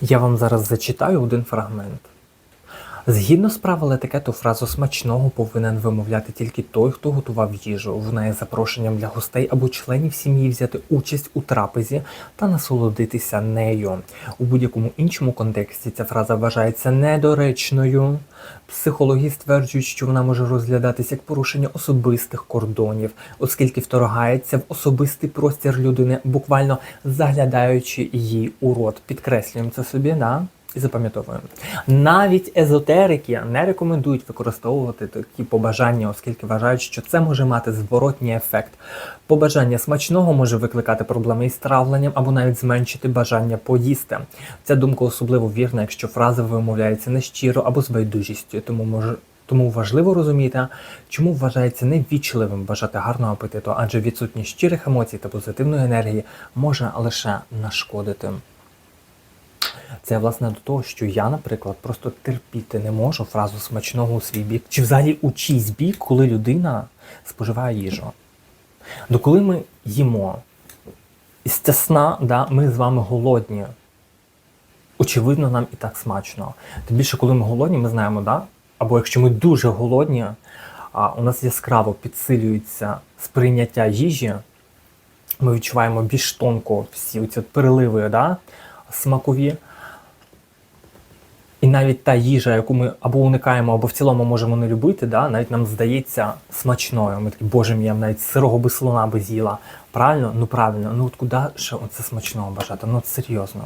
Я вам зараз зачитаю один фрагмент. Згідно з правил етикету, фразу смачного повинен вимовляти тільки той, хто готував їжу. Вона є запрошенням для гостей або членів сім'ї взяти участь у трапезі та насолодитися нею. У будь-якому іншому контексті ця фраза вважається недоречною. Психологи стверджують, що вона може розглядатись як порушення особистих кордонів, оскільки вторгається в особистий простір людини, буквально заглядаючи її у рот. Підкреслюємо це собі, да? І запам'ятовуємо. Навіть езотерики не рекомендують використовувати такі побажання, оскільки вважають, що це може мати зворотній ефект. Побажання смачного може викликати проблеми із травленням або навіть зменшити бажання поїсти. Ця думка особливо вірна, якщо фраза вимовляється нещиро або з байдужістю, тому може. Тому важливо розуміти, чому вважається невічливим бажати гарного апетиту, адже відсутність щирих емоцій та позитивної енергії може лише нашкодити. Це власне до того, що я, наприклад, просто терпіти не можу фразу смачного у свій бік, чи взагалі у чийсь бік, коли людина споживає їжу. До коли ми їмо ця сна, да, ми з вами голодні. Очевидно, нам і так смачно. Тим більше, коли ми голодні, ми знаємо, да? або якщо ми дуже голодні, а у нас яскраво підсилюється сприйняття їжі, ми відчуваємо більш тонко всі от переливи да? смакові. І навіть та їжа, яку ми або уникаємо, або в цілому можемо не любити, да, навіть нам здається смачною. Ми такі, боже мій, я навіть сирого би слона би з'їла. Правильно? Ну правильно. Ну от куди ще оце смачного бажати? Ну от серйозно.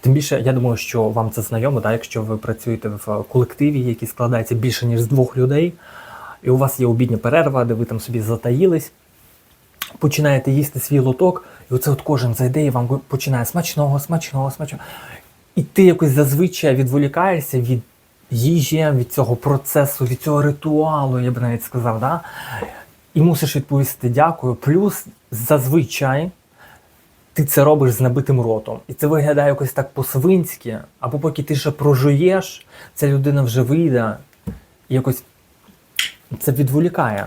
Тим більше, я думаю, що вам це знайомо, да, якщо ви працюєте в колективі, який складається більше ніж з двох людей, і у вас є обідня перерва, де ви там собі затаїлись, починаєте їсти свій лоток, і оце от кожен зайде і вам починає смачного, смачного, смачного. І ти якось зазвичай відволікаєшся від їжі, від цього процесу, від цього ритуалу, я б навіть сказав, да? і мусиш відповісти дякую. Плюс зазвичай ти це робиш з набитим ротом. І це виглядає якось так по-свинськи, або поки ти ще прожуєш, ця людина вже вийде і якось це відволікає.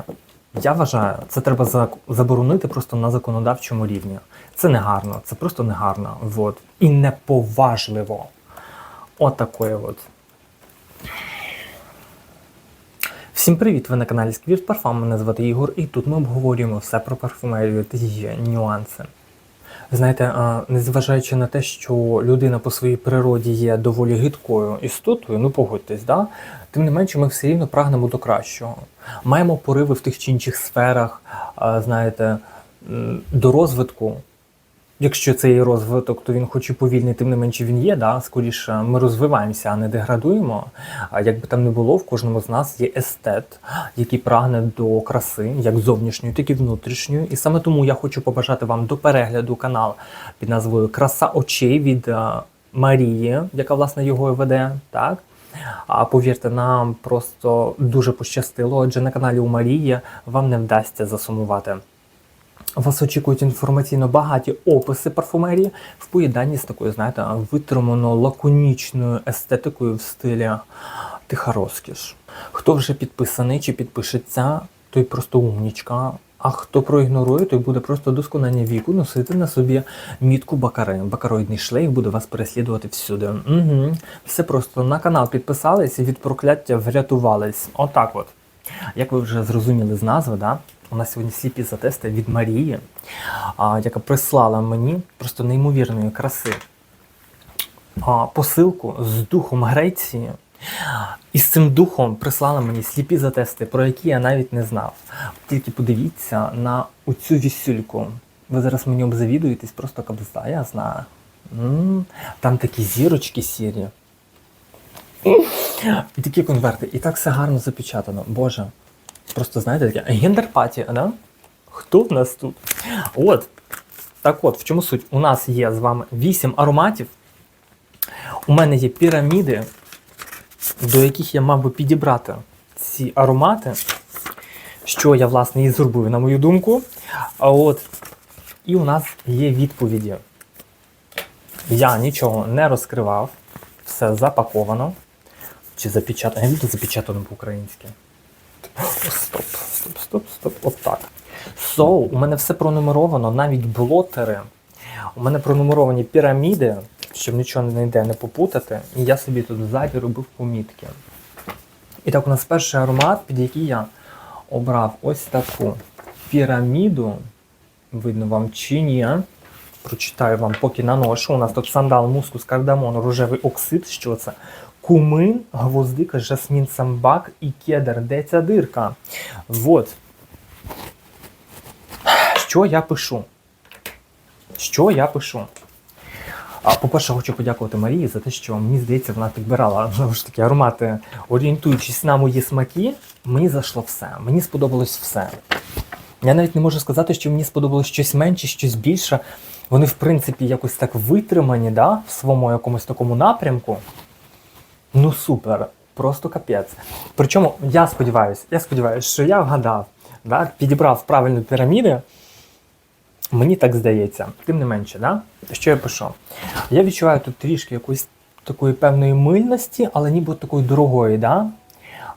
Я вважаю, це треба заборонити просто на законодавчому рівні. Це не гарно, це просто не гарно. Вот. І неповажливо. От такое от. Всім привіт! Ви на каналі Сквірт Парфам. Мене звати Ігор, і тут ми обговорюємо все про парфумерію та її нюанси. Знаєте, незважаючи на те, що людина по своїй природі є доволі гидкою істотою, ну погодьтесь, да? тим не менше, ми все рівно прагнемо до кращого. Маємо пориви в тих чи інших сферах, знаєте, до розвитку. Якщо це є розвиток, то він хоч і повільний, тим не менше він є. Да? Скоріше ми розвиваємося, а не деградуємо. А як би там не було, в кожному з нас є естет, який прагне до краси, як зовнішньої, так і внутрішньої. І саме тому я хочу побажати вам до перегляду канал під назвою Краса очей від е, Марії, яка власне його і веде. Так? А повірте, нам просто дуже пощастило, адже на каналі у Марії вам не вдасться засумувати. Вас очікують інформаційно багаті описи парфумерії в поєднанні з такою, знаєте, витримано лаконічною естетикою в стилі тиха розкіш. Хто вже підписаний чи підпишеться, той просто умнічка. А хто проігнорує, той буде просто до сконання віку носити на собі мітку бакари. Бакароїдний шлейф буде вас переслідувати всюди. Угу. Все просто на канал підписались і від прокляття врятувались. Отак от. Як ви вже зрозуміли з назви, да? у нас сьогодні сліпі затести від Марії, яка прислала мені просто неймовірної краси посилку з духом Греції. І з цим духом прислала мені сліпі затести, про які я навіть не знав. Тільки подивіться на оцю вісюльку. Ви зараз мені обзавідуєтесь, просто кабзда, я знаю. М, Там такі зірочки сірі. І такі конверти. І так все гарно запечатано. Боже. Просто знаєте, таке гендерпатія, да? Хто в нас тут? От. Так от, в чому суть? У нас є з вами 8 ароматів. У мене є піраміди, до яких я мав би підібрати ці аромати. Що я, власне, і зробив, на мою думку. А от. І у нас є відповіді. Я нічого не розкривав. Все запаковано. Чи запечатано? Я відео запечатано по-українськи. Стоп, стоп, стоп, стоп. Отак. So, у мене все пронумеровано, навіть блотери. У мене пронумеровані піраміди. щоб нічого не йде не попутати. І я собі тут ззаді робив помітки. І так, у нас перший аромат, під який я обрав ось таку піраміду. Видно вам чи ні. Прочитаю вам, поки наношу. У нас тут сандал, мускус, кардамон, рожевий оксид. Що це? Кумин, гвоздика, жасмін, самбак і кедр. Де ця дирка? Вот. Що я пишу? Що я пишу? А, по-перше, хочу подякувати Марії за те, що мені здається, вона підбирала знову ж таки аромати, орієнтуючись на мої смаки, мені зайшло все. Мені сподобалось все. Я навіть не можу сказати, що мені сподобалось щось менше, щось більше. Вони, в принципі, якось так витримані, да, в своєму якомусь такому напрямку. Ну супер, просто капець. Причому я сподіваюся, я сподіваюся, що я вгадав, да, підібрав правильну піраміду. Мені так здається. Тим не менше, да? що я пишу? Я відчуваю тут трішки якоїсь такої певної мильності, але ніби такої дорогої, да?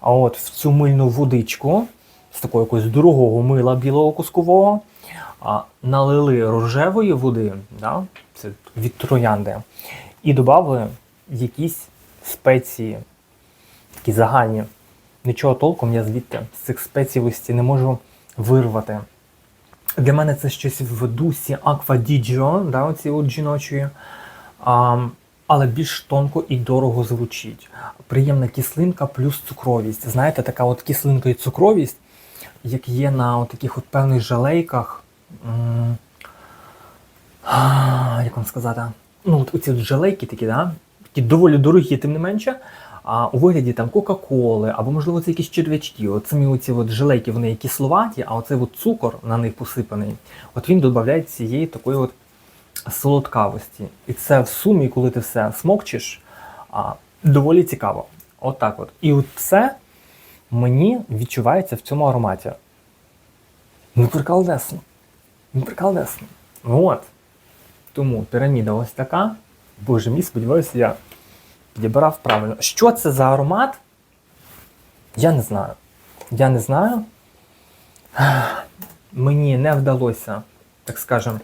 А от в цю мильну водичку з такого якогось дорогого мила білого кускового а, налили рожевої води, да? це від троянди, і додали якісь спеції, такі загальні. Нічого толком я звідти з цих спеціївості не можу вирвати. Для мене це щось в дусі di да, оці от жіночої, а, але більш тонко і дорого звучить. Приємна кислинка плюс цукровість. Знаєте, така от кислинка і цукровість, як є на от таких от певних жалейках. Як вам сказати? Ну, от оці от жалейки такі, да? Такі доволі дорогі, тим не менше. А у вигляді там Кока-Коли, або, можливо, це якісь черв'ячки. От самі оці от жилейки, вони кисловаті, а оцей от цукор на них посипаний, от він додає цієї такої от солодкавості. І це в сумі, коли ти все смокчиш, а, доволі цікаво. От так от. І от це мені відчувається в цьому ароматі. Ну, приколдесно. Ну, приколдесно. От. Тому піраміда ось така. Боже мій, сподіваюся, я підібрав правильно. Що це за аромат? Я не знаю. Я не знаю. Мені не вдалося, так скажем,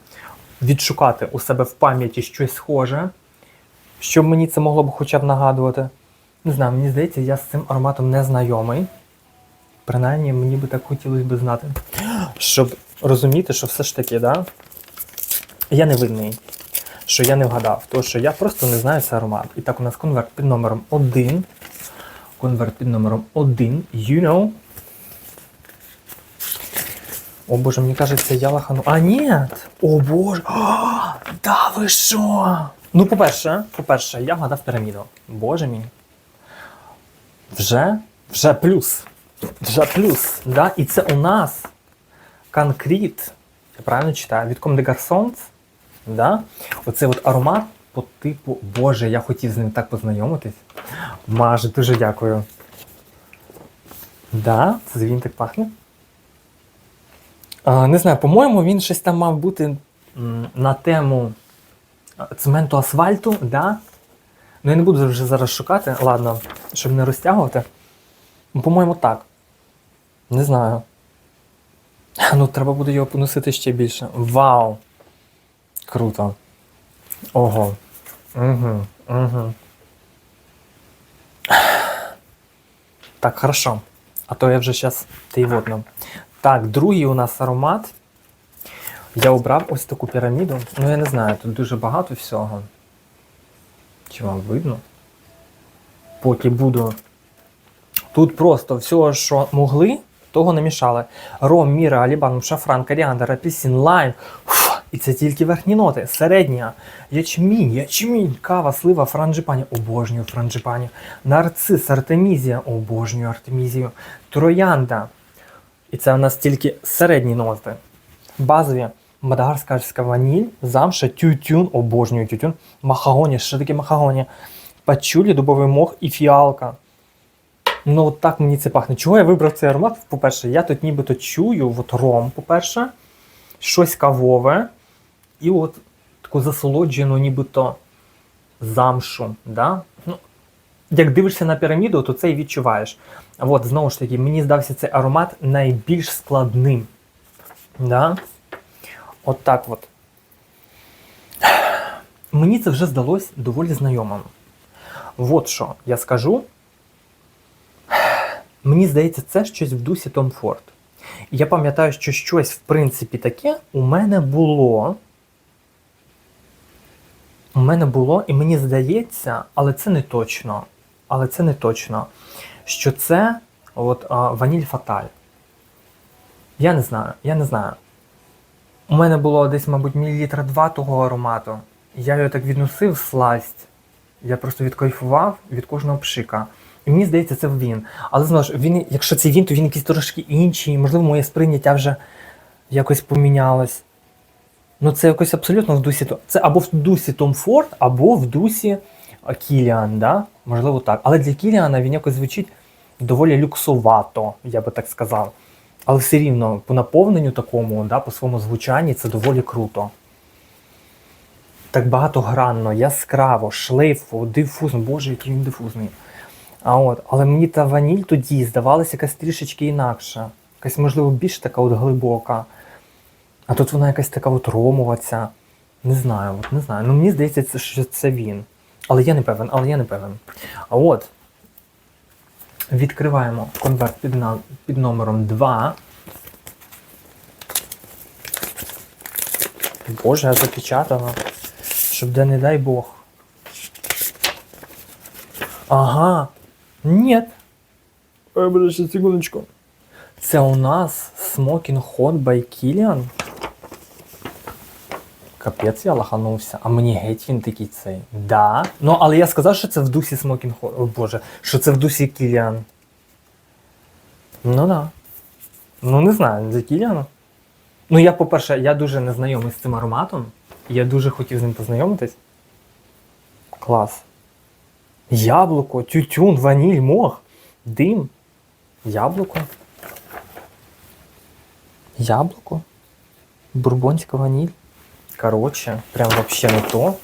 відшукати у себе в пам'яті щось схоже, що мені це могло б хоча б нагадувати. Не знаю, мені здається, я з цим ароматом не знайомий. Принаймні, мені би так хотілося б знати. Щоб розуміти, що все ж таки, да, я не винний що я не вгадав, тому що я просто не знаю цей аромат. І так, у нас конверт під номером 1. Конверт під номером 1. You know. О боже, мені кажеться, я лахану. А, ні! О боже! О, да ви що? Ну, по-перше, по-перше, я вгадав піраміду. Боже мій. Вже? Вже плюс. Вже плюс. Да? І це у нас конкрет. Я правильно читаю? Від Comme des Garçons. Да? Оцей от аромат по типу, Боже, я хотів з ним так познайомитись. Маже, дуже дякую. Да, це він так пахне. А, не знаю, по-моєму, він щось там мав бути на тему цементу асфальту, да? Ну я не буду вже зараз шукати, ладно, щоб не розтягувати. Ну, По-моєму, так. Не знаю. Ну, треба буде його поносити ще більше. Вау! Круто. Ого. Угу. Угу. Так, хорошо. А то я вже зараз тейвотно. Так, другий у нас аромат. Я обрав ось таку піраміду. Ну, я не знаю, тут дуже багато всього. Чи вам видно? Поки буду. Тут просто всього, що могли, того намішали. Ром, міра, алібан, шафран, коріандр, апельсин, лайм. Фу, і це тільки верхні ноти. Середня. Ячмінь, ячмінь, кава, слива, франджипані. Обожнюю франджипані. Нарцис, артемізія. Обожнюю артемізію. Троянда. І це у нас тільки середні ноти. Базові. Мадагаскарська ваніль, замша, тютюн, обожнюю тютюн, махагоні, що таке махагоні, пачулі, дубовий мох і фіалка. Ну, от так мені це пахне. Чого я вибрав цей аромат? По-перше, я тут нібито чую от ром, по-перше, щось кавове, і от таку засолоджену, нібито замшу. Да? Ну, як дивишся на піраміду, то це і відчуваєш. От, знову ж таки, мені здався цей аромат найбільш складним. Да? От так от. мені це вже здалось доволі знайомим. От що я скажу. Мені здається, це щось в дусі Том Форд. Я пам'ятаю, що щось, в принципі, таке у мене було. У мене було, і мені здається, але це не точно. Але це не точно. Що це от, а, ваніль фаталь. Я не знаю, я не знаю. У мене було десь, мабуть, мілілітра два того аромату. Я його так відносив сласть. Я просто відкайфував від кожного пшика. І мені здається, це він. Але знову ж, він, якщо це він, то він якийсь трошки інший. Можливо, моє сприйняття вже якось помінялось. Ну, це якось абсолютно в дусі. Це або в дусі Том Форд, або в дусі Кіліан, да? можливо, так. Але для Кіліана він якось звучить доволі люксовато, я би так сказав. Але все рівно по наповненню такому, да, по своєму звучанні, це доволі круто. Так багатогранно, яскраво, шлейфово, дифузно. Боже, який він дифузний. А от, але мені та ваніль тоді здавалася якась трішечки інакша. Якась, можливо, більш така от глибока. А тут вона якась така от ромова ця. Не знаю, от не знаю. Ну мені здається, що це він. Але я не певен, але я не певен. А от. Відкриваємо конверт під, на, під номером 2. Боже, я запечатала. Щоб де не дай Бог. Ага. Нет. Ой, боже, ще секундочку. Це у нас Smoking Hot by Kilian. Капець я лаханувся, а мені геть він такий цей. Да. Ну, але я сказав, що це в дусі Hot. О боже, що це в дусі Кіліан. Ну да. Ну не знаю, за Кіліана. Ну, я, по-перше, я дуже не знайомий з цим ароматом. Я дуже хотів з ним познайомитись. Клас. Яблуко, тютюн, ваніль, мох, дим. Яблуко. Яблуко. Бурбонська ваніль. Коротше, прям вообще не то.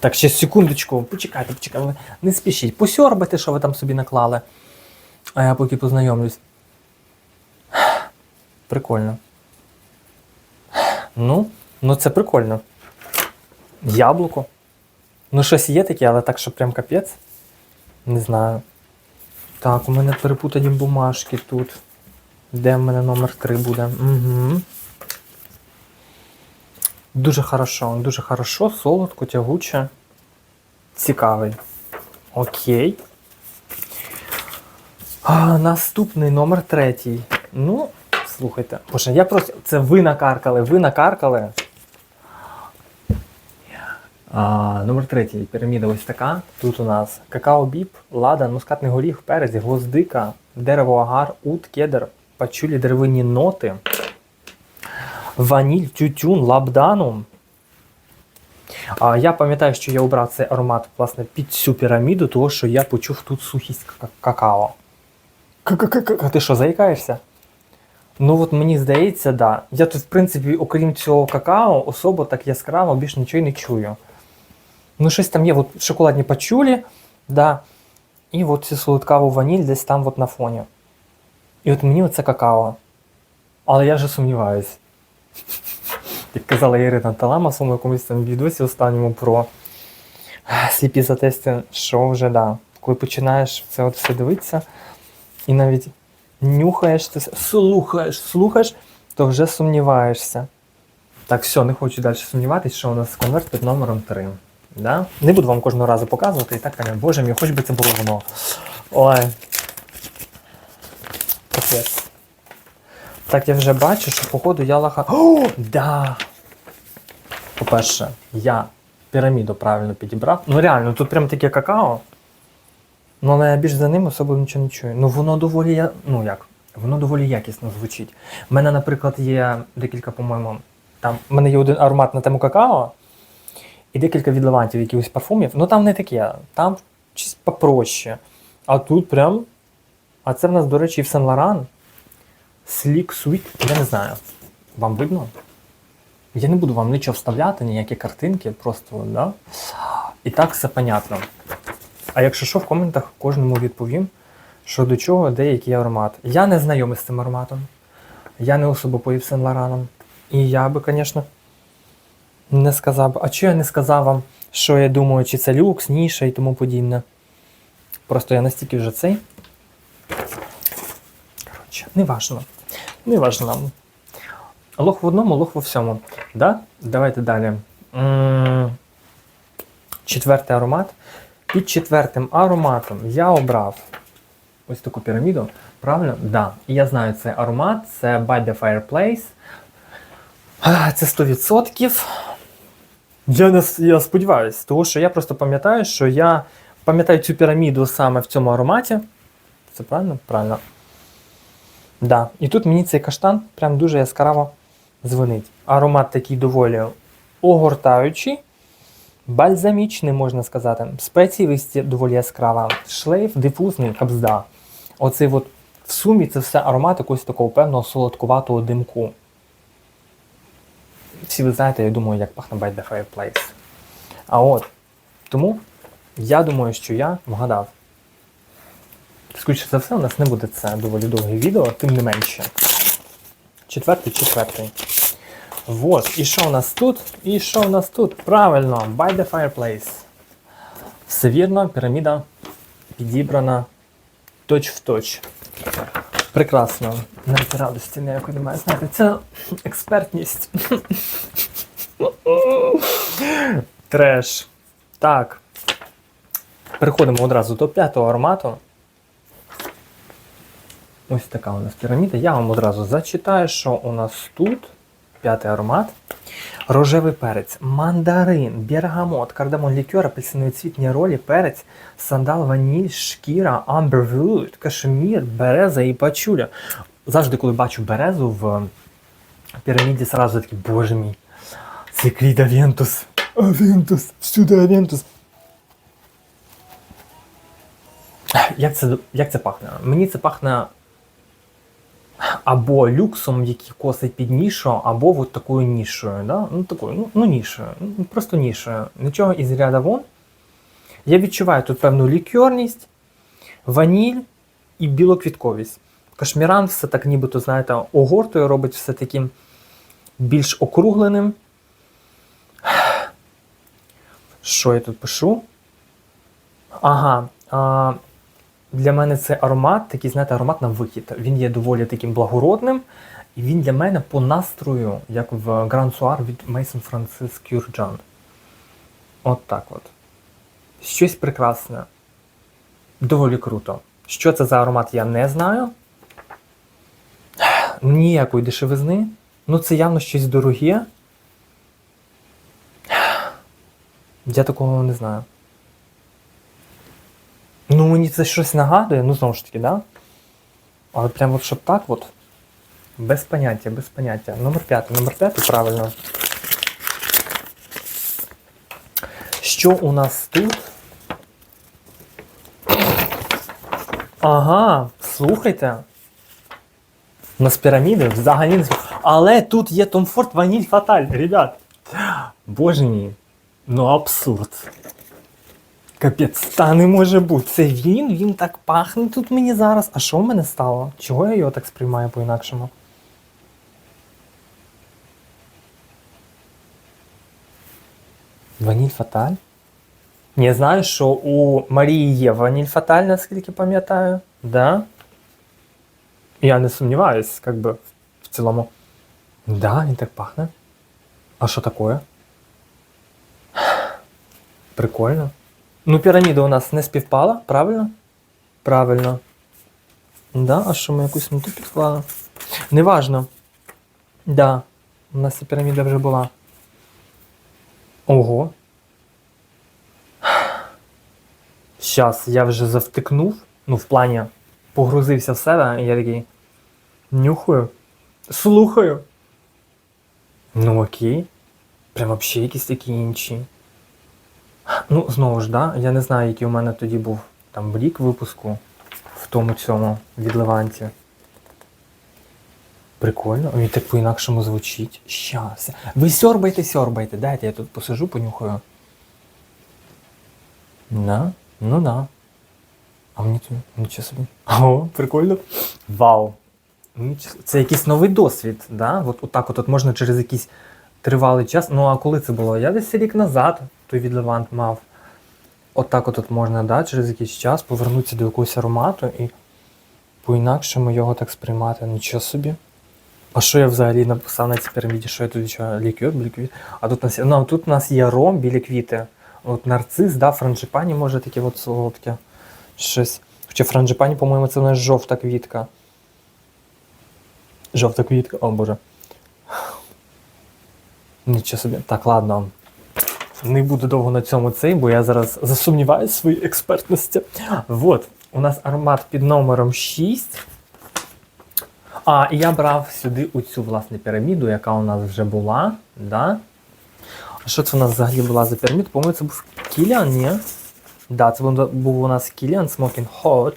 Так, ще секундочку, почекайте, почекайте. Не спішіть. Посьорбайте, що ви там собі наклали. А я поки познайомлюсь. Прикольно. Ну, ну це прикольно. Яблуко. Ну, щось є таке, але так, що прям капець. Не знаю. Так, у мене перепутані бумажки тут. Де в мене номер 3 буде? Угу. Дуже хорошо, дуже хорошо, солодко, тягуче. Цікавий. Окей. А, наступний номер третій. Ну, слухайте. Боже, я просто. Це ви накаркали, ви накаркали. А, номер третій. Піраміда ось така. Тут у нас какао-біб, ладан, мускатний горіх, перець, гвоздика, дерево агар, ут, кедр, пачулі деревинні ноти, ваніль, тютюн, лабданум. А, я пам'ятаю, що я обрав цей аромат власне, під цю піраміду, тому що я почув тут сухість ка- какао. Ка-ка-ка-ка. Ти що, заїкаєшся? Ну от мені здається, да. Я тут, в принципі, окрім цього какао, особо так яскраво більш нічого й не чую. Ну, щось там є, от шоколадні пачулі, да, і от цю солодкаву ваніль десь там от на фоні. І от мені оце какао. Але я вже сумніваюсь. Як казала Ірина Талама в своєму якомусь там відосі останньому про ех, сліпі затести, що вже да. Коли починаєш це от все дивитися, і навіть нюхаєш це, слухаєш, слухаєш, то вже сумніваєшся. Так, все, не хочу далі сумніватися, що у нас конверт під номером 3. Да? Не буду вам кожного разу показувати, і так, пані, боже мій, хоч би це було воно. Ой. Капець. Так, я вже бачу, що походу я лаха. О, да! По-перше, я піраміду правильно підібрав. Ну реально, тут прям таке какао. Ну, але я більш за ним особливо нічого не чую. Ну воно доволі ну як, воно доволі якісно звучить. У мене, наприклад, є декілька, по-моєму, там в мене є один аромат на тему какао і декілька відливантів якихось парфумів. Ну там не таке, там щось попроще. А тут прям. А це в нас, до речі, і в Сен Лоран. Sleek Sweet. Я не знаю. Вам видно? Я не буду вам нічого вставляти, ніякі картинки, просто, да? І так все понятно. А якщо що, в коментах кожному відповім, що до чого, де який аромат. Я не знайомий з цим ароматом. Я не особо поїв Сен Лораном. І я би, звісно, не сказав. А чого я не сказав вам, що я думаю, чи це люкс, ніша і тому подібне. Просто я настільки вже цей. Коротше, не важно. Не важно. Лох в одному, лох во всьому. Да? Давайте далі. Четвертий аромат. Під четвертим ароматом я обрав ось таку піраміду. Правильно? Да. І я знаю цей аромат, це By the Fireplace. Це 100%. Я, не, я сподіваюся, тому що я просто пам'ятаю, що я пам'ятаю цю піраміду саме в цьому ароматі. Це правильно? Правильно. Да. І тут мені цей каштан прям дуже яскраво дзвонить. Аромат такий доволі огортаючий, бальзамічний, можна сказати. Спеціївість доволі яскрава. Шлейф дифузний, кабзда. Оцей от в сумі це все аромат якогось такого певного солодкуватого димку. Всі ви знаєте, я думаю, як пахне By the Fireplace. А от, тому я думаю, що я вгадав. Скоріше за все, у нас не буде це доволі довге відео, тим не менше. Четвертий, четвертий. Вот. І що у нас тут? І що у нас тут? Правильно, by the fireplace. Все вірно, піраміда підібрана точ в точ. Прекрасно. Навіть радості ніякої немає. Знаєте, це експертність. Треш. Так. Переходимо одразу до п'ятого аромату. Ось така у нас піраміда. Я вам одразу зачитаю, що у нас тут. П'ятий аромат. Рожевий перець, мандарин, бергамот, кардамон, лікер, апельсиновий цвіт, ніролі, перець, сандал, ваніль, шкіра, амбервуд, кашемір, береза і пачуля. Завжди, коли бачу березу в піраміді, сразу такий, боже мій, це кріт Авентус. Авентус, всюди Авентус. Як це, як це пахне? Мені це пахне або люксом, який косить під нішу, або от такою нішою. Да? Ну, такою, ну, ну нішою, ну, просто нішою. Нічого із ряда вон. Я відчуваю тут певну лікерність, ваніль і білоквітковість. Кашміран все так нібито, знаєте, огортує, робить все таким більш округленим. Що я тут пишу? Ага. А, для мене це аромат, такий, знаєте, аромат на вихід. Він є доволі таким благородним, і він для мене по настрою, як в Grand Soir від Mason Francis Kurjan. От так от. Щось прекрасне. Доволі круто. Що це за аромат, я не знаю. Ніякої дешевизни. Ну, це явно щось дороге. Я такого не знаю. Ну, мені це щось нагадує, ну знову ж таки, да? Але прямо щоб так от. Без поняття, без поняття. Номер п'ятий. Номер п'ятий, правильно. Що у нас тут? Ага, слухайте. У нас піраміди взагалі. Але тут є Том Форд Ваніль Фаталь, ребят. Боже мій. Ну абсурд. Капець, та не може бути. Це він, він так пахне тут мені зараз. А що в мене стало? Чого я його так сприймаю по-інакшому? Ваніль Фаталь? Я знаю, що у Марії є ваніль Фаталь, наскільки пам'ятаю. Да? Я не сумніваюсь, як би в цілому. Да, він так пахне. А що таке? Прикольно. Ну, піраміда у нас не співпала, правильно? Правильно. Да, а що ми якусь не ту підклали? Неважно. Да, у нас ця піраміда вже була. Ого. Щас, я вже завтикнув. Ну, в плані погрузився в себе, я такий. Нюхаю. Слухаю. Ну окей. Прям вообще якісь такі інші. Ну, знову ж, да, я не знаю, який у мене тоді був там рік випуску в тому цьому від Леванті. Прикольно, він так по-інакшому звучить. Щас. Ви сьорбайте, сьорбайте. Дайте я тут посижу, понюхаю. Да? Ну да. А мені тут нічого собі. О, прикольно. Вау. Це якийсь новий досвід, да? От, отак от, от можна через якісь тривалий час. Ну а коли це було? Я десь рік назад той від Левант мав. Отак от, от можна да, через якийсь час повернутися до якогось аромату і по-інакшому його так сприймати. Нічого собі. А що я взагалі написав на цій піраміді? Що я тут що, ліквід, білі квіти? А тут у нас, ну, тут у нас є ром, білі квіти. От нарцис, да, франджипані може таке от солодке. Щось. Хоча франджипані, по-моєму, це у нас жовта квітка. Жовта квітка, о боже. Нічого собі. Так, ладно. Не буду довго на цьому цей, бо я зараз засумніваюся в своїй експертності. Вот, у нас аромат під номером 6. А, я брав сюди оцю власне піраміду, яка у нас вже була. Да? А що це у нас взагалі була за піраміда? По-моєму, це був Кіліан, ні? Да, це був у нас Кіліан Smoking Hot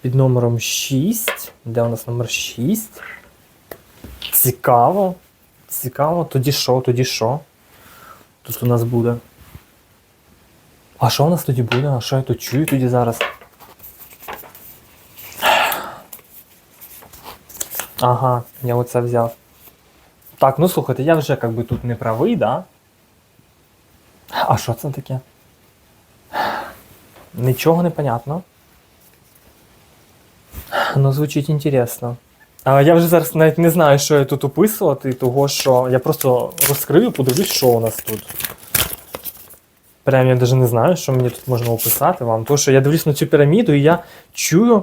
під номером 6. Де у нас номер 6? Цікаво. Цікаво. Тоді що, тоді що? Тут у нас буде. А що у нас тоді буде? А що я тут чую тоді зараз? Ага, я оце взяв. Так, ну слухайте, я вже як би тут не правий, да? А що це таке? Нічого не понятно. Ну, звучить інтересно. А я вже зараз навіть не знаю, що я тут описувати, того що я просто розкрию, подивлюсь, що у нас тут. Прям я навіть не знаю, що мені тут можна описати вам. Тому що я дивлюсь на цю піраміду і я чую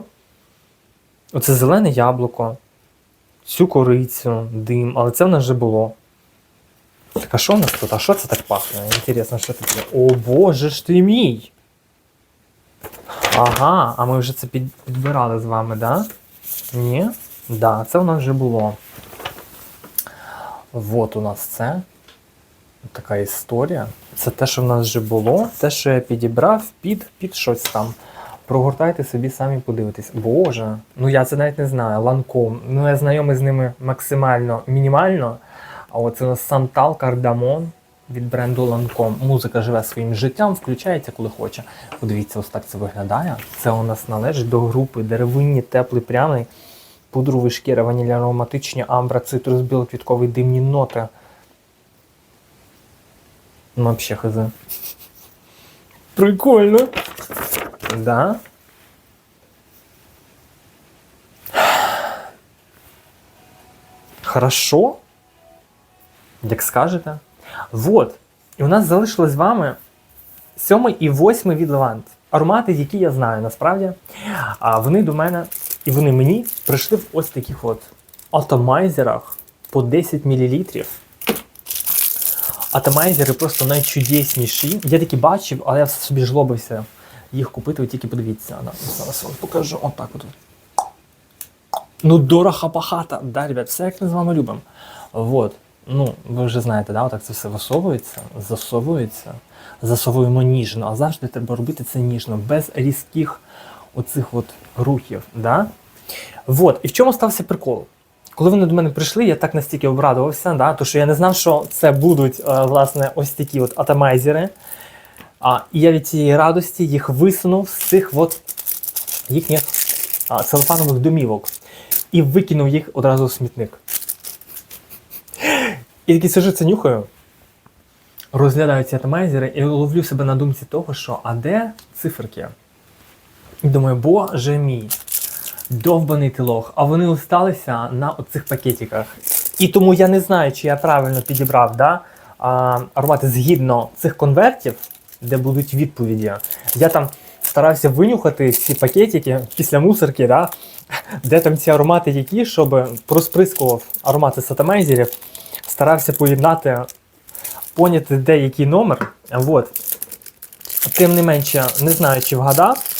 оце зелене яблуко, цю корицю, дим, але це в нас вже було. Так, а що в нас тут? А що це так пахне? Інтересно, що таке? О боже ж ти мій! Ага, а ми вже це підбирали з вами, да? Ні? Да, це у нас вже було. Вот у нас це. Така історія. Це те, що в нас вже було, те, що я підібрав під, під щось там. Прогортайте собі самі подивитись. Боже, ну я це навіть не знаю. Ланком. Ну я знайомий з ними максимально мінімально. А от це у нас Сантал Кардамон від бренду Ланком. Музика живе своїм життям, включається коли хоче. Подивіться, ось так це виглядає. Це у нас належить до групи деревинні, теплий, пряний, пудровий шкіра, ванілі ароматичні, амбра, цитрус, білоквітковий, димні ноти. Ну, вообще хз. Прикольно. Да. Хорошо. Як скажете. Вот. І у нас залишилось з вами сьомий і восьмий від Левант. Аромати, які я знаю насправді. А вони до мене, і вони мені прийшли в ось таких от атомайзерах по 10 мл. Атомайзери просто найчудесніші. Я такі бачив, але я собі жлобився їх купити. Ви тільки подивіться. Зараз вам покажу. Отак от. Ну, дорога пахата. Да, ребят, все як ми з вами любимо. Вот. Ну, ви вже знаєте, да, отак це все висовується, засовується, засовуємо ніжно, а завжди треба робити це ніжно, без різких оцих от рухів. Да? Вот. І в чому стався прикол? Коли вони до мене прийшли, я так настільки обрадувався, да, тому що я не знав, що це будуть е, власне ось такі от атомайзери. А, і я від цієї радості їх висунув з цих от їхніх а, целофанових домівок і викинув їх одразу в смітник. І такий сижу, це нюхаю, розглядаю ці атомайзери і ловлю себе на думці того, що а де циферки? І думаю, боже мій, довбаний тилох, а вони осталися на оцих пакетиках. І тому я не знаю, чи я правильно підібрав да, а, аромати згідно цих конвертів, де будуть відповіді. Я там старався винюхати ці пакетики після мусорки, да, де там ці аромати які, щоб розприскував аромати з атомайзерів, старався поєднати, поняти, де який номер. Вот. Тим не менше, не знаю, чи вгадав.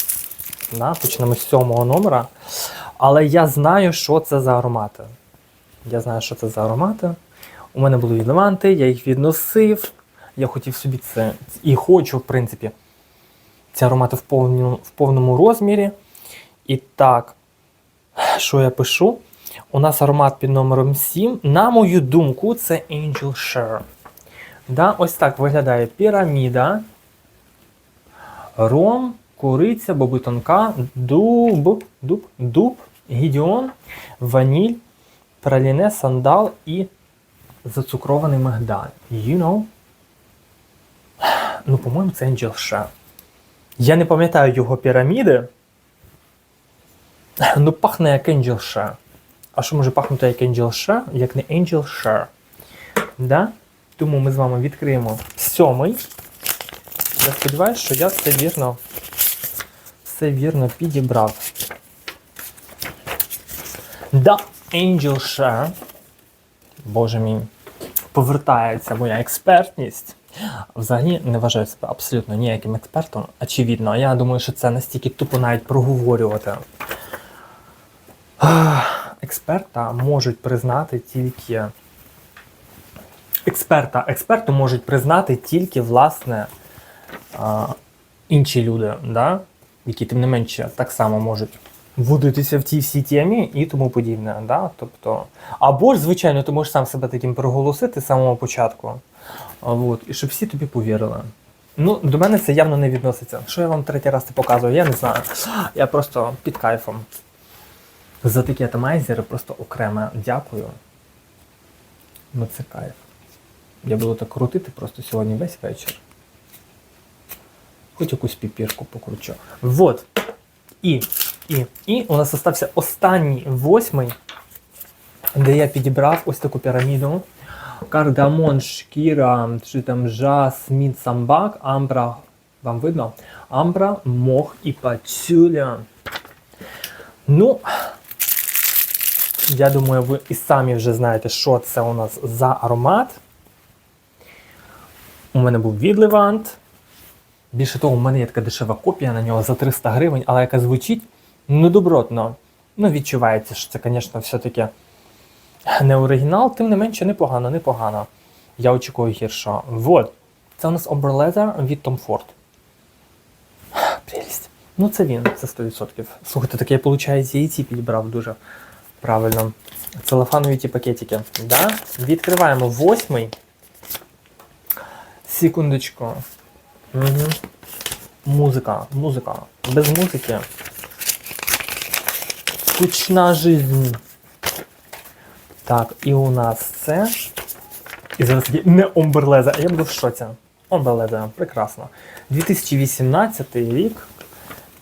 Да, почнемо з сьомого номера. Але я знаю, що це за аромати. Я знаю, що це за аромати. У мене були відливанти, я їх відносив. Я хотів собі це і хочу, в принципі, ці аромати в повному, в повному розмірі. І так, що я пишу? У нас аромат під номером 7. На мою думку, це Angel Share. Да, ось так виглядає піраміда. Ром, куриця, боби тонка, дуб, дуб, дуб, гідіон, ваніль, праліне, сандал і зацукрований мигдаль. You know? Ну, по-моєму, це Angel Share. Я не пам'ятаю його піраміди. Ну, пахне як Angel Share. А що може пахнути як Angel Share, як не Angel Share? Да? Тому ми з вами відкриємо сьомий. Я сподіваюся, що я все вірно, все вірно підібрав. Да, Angel Share. Боже мій. Повертається моя експертність. Взагалі не вважаю себе абсолютно ніяким експертом, очевидно. Я думаю, що це настільки тупо навіть проговорювати. Експерта можуть признати тільки. Експерта, експерту можуть признати тільки, власне, інші люди, да? Які тим не менше так само можуть вводитися в цій всій темі і тому подібне. Да? Тобто, або ж, звичайно, ти можеш сам себе таким проголосити з самого початку. От, і щоб всі тобі повірили. Ну, до мене це явно не відноситься. Що я вам третій раз це показую, я не знаю. Я просто під кайфом. За такі атомайзери просто окремо дякую. Ну це кайф. Я буду так крутити просто сьогодні весь вечір. Хоч якусь піпірку покручу. Вот. І, і, і у нас остався останній восьмий, де я підібрав ось таку піраміду. Кардамон, шкіра, чи там жасмін, самбак, амбра. Вам видно? Амбра, мох і пацюля. Ну, я думаю, ви і самі вже знаєте, що це у нас за аромат. У мене був від Левант. Більше того, у мене є така дешева копія на нього за 300 гривень, але яка звучить ну добротно. Ну, відчувається, що це, звісно, все-таки не оригінал, тим не менше непогано, непогано. Я очікую гіршого. Вот. Це у нас Oberleather від Tom Ford. Прелість. Ну, це він, це 100%. Слухайте, так я, виходить, яйці підібрав дуже правильно. Целофанові ті пакетики. Да? Відкриваємо восьмий. Секундочку. Угу. Музика, музика. Без музики. Скучна жизнь. Так, і у нас це. І зараз є не Омберлеза, а я буду в шоці. Омберлеза, прекрасно. 2018 рік.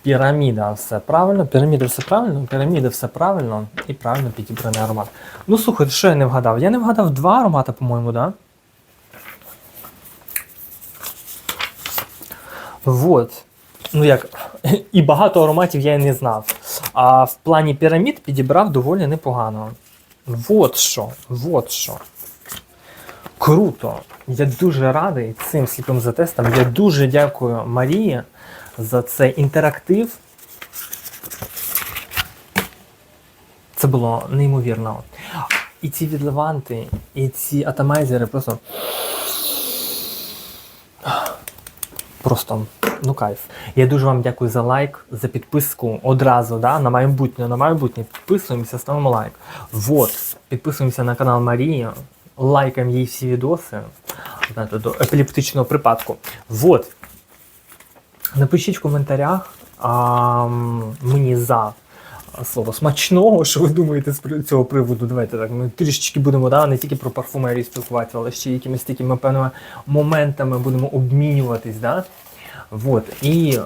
Піраміда, все правильно. Піраміда все правильно, піраміда все правильно і правильно підібраний аромат. Ну слухай, що я не вгадав? Я не вгадав два аромати, по-моєму, да? Вот. Ну як, і багато ароматів я і не знав. А в плані пірамід підібрав доволі непогано. Вот що, вот що. Круто. Я дуже радий цим сліпим затестам. Я дуже дякую Марії за цей інтерактив. Це було неймовірно. І ці відливанти, і ці атомайзери просто. Просто ну кайф. Я дуже вам дякую за лайк, за підписку одразу, да, на майбутнє, на майбутнє. Підписуємося, ставимо лайк. Вот, підписуємося на канал Марії, лайкаємо їй всі відоси. Знаєте, до епілептичного припадку. Вот. Напишіть в коментарях а, мені за слово смачного, що ви думаєте з цього приводу. Давайте так, ми трішечки будемо да, не тільки про парфумерію спілкуватися, але ще якимись такими певними моментами будемо обмінюватись. Да? Вот. І е,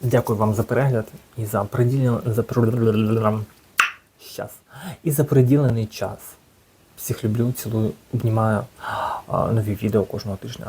дякую вам за перегляд і за приділений за Щас. І за приділений час. Всіх люблю, цілую, обнімаю. Нові відео кожного тижня.